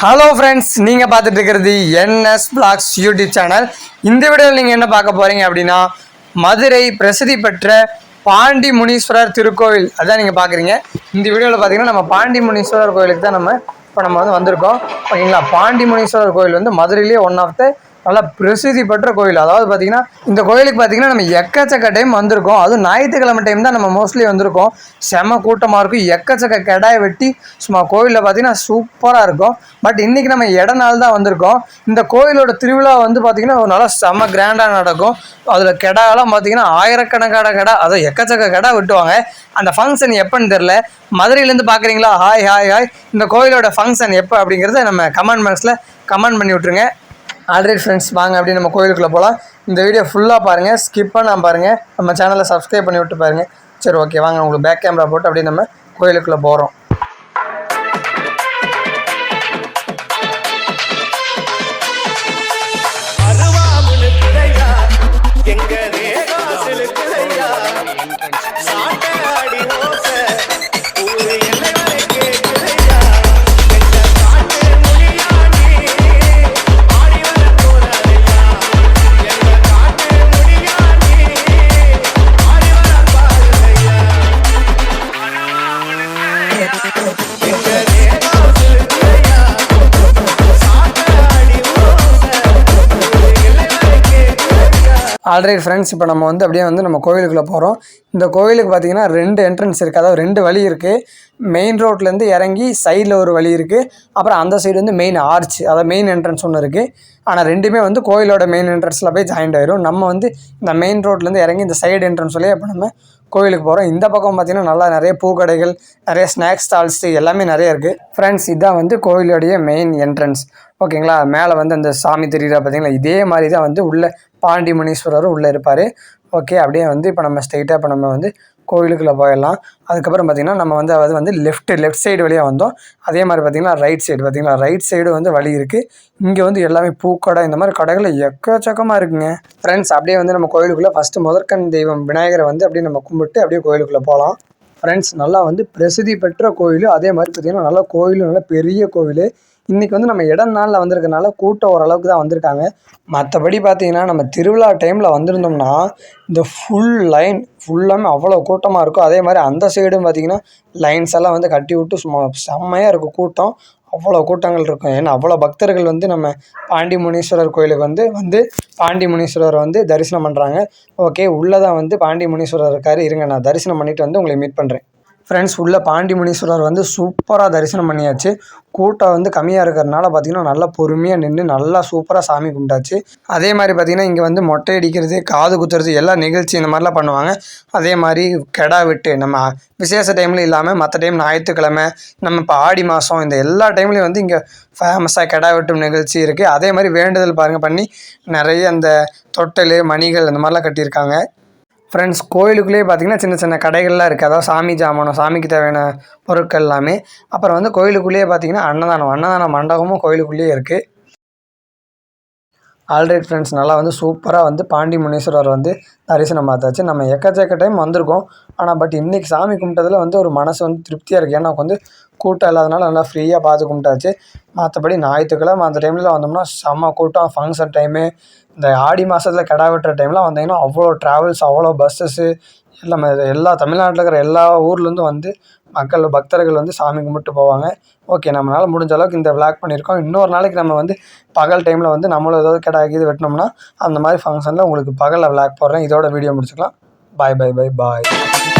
Hello friends நீங்கள் பார்த்துட்டு இருக்கிறது என்எஸ் பிளாக்ஸ் யூடியூப் சேனல் இந்த வீடியோவில் நீங்கள் என்ன பார்க்க போகிறீங்க அப்படின்னா மதுரை பிரசித்தி பெற்ற பாண்டி முனீஸ்வரர் திருக்கோவில். அதான் நீங்கள் பார்க்குறீங்க. இந்த வீடியோவில் பார்த்தீங்கன்னா நம்ம பாண்டி முனீஸ்வரர் கோயிலுக்கு தான் நம்ம இப்போ நம்ம வந்து வந்திருக்கோம். ஓகேங்களா? பாண்டி முனீஸ்வரர் கோயில் வந்து மதுரையிலேயே ஒன் ஆஃப் த நல்ல பிரசித்தி பெற்ற கோயில். அதாவது பார்த்தீங்கன்னா இந்த கோயிலுக்கு பார்த்தீங்கன்னா நம்ம எக்கச்சக்க டைம் வந்திருக்கோம். அதுவும் ஞாயிற்றுக்கிழமை டைம் தான் நம்ம மோஸ்ட்லி வந்திருக்கோம். செம கூட்டமாக இருக்கும். எக்கச்சக்க கெடாயை வெட்டி சும்மா கோயிலில் பார்த்தீங்கன்னா சூப்பராக இருக்கும். பட் இன்றைக்கி நம்ம இட நாள் தான் வந்திருக்கோம். இந்த கோயிலோட திருவிழா வந்து பார்த்திங்கன்னா ஒரு நல்லா செம கிராண்டாக நடக்கும். அதில் கெடாலாம் பார்த்தீங்கன்னா ஆயிரக்கணக்கான கெடா அதை எக்கச்சக்க கடை வெட்டுவாங்க. அந்த ஃபங்க்ஷன் எப்போன்னு தெரில மதுரையிலேருந்து பார்க்குறீங்களா ஹாய் ஹாய் ஹாய் இந்த கோயிலோட ஃபங்க்ஷன் எப்போ அப்படிங்கிறத நம்ம கமெண்ட் பாக்ஸில் கமெண்ட் பண்ணி விட்ருங்க ஆல்ரெடி ஃப்ரெண்ட்ஸ் வாங்க அப்படி நம்ம கோயிலுக்குள்ளே போகலாம் இந்த வீடியோ ஃபுல்லாக பாருங்கள் ஸ்கிப் பண்ணாம பாருங்கள் நம்ம சேனலை சப்ஸ்கிரைப் பண்ணி விட்டு பாருங்கள் சரி ஓகே வாங்க உங்களுக்கு பேக் கேமரா போட்டு அப்படியே நம்ம கோயிலுக்குள்ளே போகிறோம் எங்க ஆல்ரெடி ஃப்ரெண்ட்ஸ் இப்போ நம்ம வந்து அப்படியே வந்து நம்ம கோயிலுக்குள்ளே போகிறோம் இந்த கோயிலுக்கு பார்த்தீங்கன்னா ரெண்டு என்ட்ரன்ஸ் இருக்குது அதாவது ரெண்டு வழி இருக்குது மெயின் ரோட்லேருந்து இறங்கி சைடில் ஒரு வழி இருக்குது அப்புறம் அந்த சைடு வந்து மெயின் ஆர்ச் அதாவது மெயின் என்ட்ரன்ஸ் ஒன்று இருக்குது ஆனால் ரெண்டுமே வந்து கோயிலோட மெயின் என்ட்ரன்ஸில் போய் ஜாயின்ட் ஆயிரும். நம்ம வந்து இந்த மெயின் ரோட்லேருந்து இறங்கி இந்த சைடு என்ட்ரன்ஸ் வழியே இப்போ நம்ம கோயிலுக்கு போகிறோம் இந்த பக்கம் பார்த்திங்கன்னா நல்லா நிறைய பூக்கடைகள் நிறைய ஸ்நாக்ஸ் ஸ்டால்ஸ் எல்லாமே நிறைய இருக்குது ஃப்ரெண்ட்ஸ் இதுதான் வந்து கோயிலுடைய மெயின் என்ட்ரன்ஸ் ஓகேங்களா மேலே வந்து அந்த சாமி தெரியுறா பார்த்தீங்களா இதே மாதிரி தான் வந்து உள்ளே பாண்டிமணீஸ்வரரும் உள்ளே இருப்பார். ஓகே அப்படியே வந்து இப்போ நம்ம ஸ்ட்ரெயிட்டாக இப்போ நம்ம வந்து கோயிலுக்குள்ளே போயிடலாம். அதுக்கப்புறம் பார்த்திங்கன்னா நம்ம வந்து அது வந்து லெஃப்ட் லெஃப்ட் சைடு வழியாக வந்தோம். அதே மாதிரி பார்த்திங்கன்னா ரைட் சைடு பார்த்திங்களா ரைட் சைடு வந்து வழி இருக்குது இங்கே வந்து எல்லாமே பூக்கடை இந்த மாதிரி கடைகள் எக்கச்சக்கமாக இருக்குங்க. ஃப்ரெண்ட்ஸ் அப்படியே வந்து நம்ம கோயிலுக்குள்ளே ஃபஸ்ட்டு முதற்கண் தெய்வம் விநாயகரை வந்து அப்படியே நம்ம கும்பிட்டு அப்படியே கோயிலுக்குள்ளே போகலாம் ஃப்ரெண்ட்ஸ் நல்லா வந்து பிரசித்தி பெற்ற கோயில். அதே மாதிரி பார்த்திங்கன்னா நல்லா கோயில் நல்லா பெரிய கோவில் இன்றைக்கி வந்து நம்ம இடம் நாளில் வந்திருக்கனால கூட்டம் ஓரளவுக்கு தான் வந்திருக்காங்க. மற்றபடி பார்த்தீங்கன்னா நம்ம திருவிழா டைமில் வந்திருந்தோம்னா இந்த ஃபுல் லைன் ஃபுல்லாமே அவ்வளோ கூட்டமாக இருக்கும். அதே மாதிரி அந்த சைடும் பார்த்தீங்கன்னா லைன்ஸ் எல்லாம் வந்து கட்டி விட்டு சும்மா செம்மையாக இருக்கும் கூட்டம். அவ்வளோ கூட்டங்கள் இருக்கும். ஏன்னா அவ்வளோ பக்தர்கள் வந்து நம்ம பாண்டி முனீஸ்வரர் கோயிலுக்கு வந்து வந்து பாண்டி முனீஸ்வரரை வந்து தரிசனம் பண்ணுறாங்க ஓகே உள்ளே தான் வந்து பாண்டி முனீஸ்வரர் இருக்கார். இருங்க நான் தரிசனம் பண்ணிவிட்டு வந்து உங்களை மீட் பண்ணுறேன் ஃப்ரெண்ட்ஸ் உள்ளே பாண்டி முனீஸ்வரர் வந்து சூப்பராக தரிசனம் பண்ணியாச்சு. கூட்டம் வந்து கம்மியாக இருக்கிறதுனால பார்த்தீங்கன்னா நல்லா பொறுமையாக நின்று நல்லா சூப்பராக சாமி கும்பிட்டாச்சு. அதே மாதிரி பார்த்திங்கன்னா இங்கே வந்து மொட்டை அடிக்கிறது காது குத்துறது எல்லா நிகழ்ச்சி இந்த மாதிரிலாம் பண்ணுவாங்க. அதே மாதிரி கெடா வெட்டு நம்ம விசேஷ டைமில் இல்லாமல் மற்ற டைம் ஞாயிற்றுக்கிழமை நம்ம இப்போ ஆடி மாதம் இந்த எல்லா டைம்லையும் வந்து இங்கே ஃபேமஸாக கெடா வெட்டும் நிகழ்ச்சி இருக்குது அதே மாதிரி வேண்டுதல் பாருங்கள் பண்ணி நிறைய அந்த தொட்டல் மணிகள் இந்த மாதிரிலாம் கட்டியிருக்காங்க. ஃப்ரெண்ட்ஸ் கோயிலுக்குள்ளேயே பார்த்தீங்கன்னா சின்ன சின்ன கடைகள்லாம் இருக்குது அதாவது சாமி ஜாமானம் சாமிக்கு தேவையான பொருட்கள் எல்லாமே. அப்புறம் வந்து கோயிலுக்குள்ளேயே பார்த்தீங்கன்னா அன்னதானம் அன்னதான மண்டபமும் கோயிலுக்குள்ளேயே இருக்குது ஆல்ரைட் ஃப்ரெண்ட்ஸ் நல்லா வந்து சூப்பராக வந்து பாண்டி முனீஸ்வரர் வந்து தரிசனம் பார்த்தாச்சு. நம்ம எக்கச்சக்க டைம் வந்திருக்கோம். ஆனால் பட் இன்றைக்கி சாமி கும்பிட்டதில் வந்து ஒரு மனசு வந்து திருப்தியாக இருக்குது ஏன்னா வந்து கூட்டம் இல்லாதனால நல்லா ஃப்ரீயாக பார்த்து கும்பிட்டாச்சு. மற்றபடி ஞாயிற்றுக்கிழமை அந்த டைமில் வந்தோம்னா செம்ம கூட்டம். ஃபங்க்ஷன் டைமு இந்த ஆடி மாதத்தில் கிடா வெட்டுற டைமில் வந்தீங்கன்னா அவ்வளோ ட்ராவல்ஸ் அவ்வளோ பஸ்ஸஸ்ஸு எல்லாமே எல்லா தமிழ்நாட்டில் இருக்கிற எல்லா ஊர்லேருந்தும் வந்து மக்கள் பக்தர்கள் வந்து சாமி கும்பிட்டு போவாங்க. ஓகே நம்மளால் முடிஞ்ச அளவுக்கு இந்த விளாக் பண்ணியிருக்கோம். இன்னொரு நாளைக்கு நம்ம வந்து பகல் டைமில் வந்து நம்மளும் ஏதாவது கிடா இது வெட்டினோம்னா அந்த மாதிரி ஃபங்க்ஷனில் உங்களுக்கு பகலில் விளாக் போடுறேன். இதோட வீடியோ முடிச்சுக்கலாம். பாய் பாய் பாய் பாய்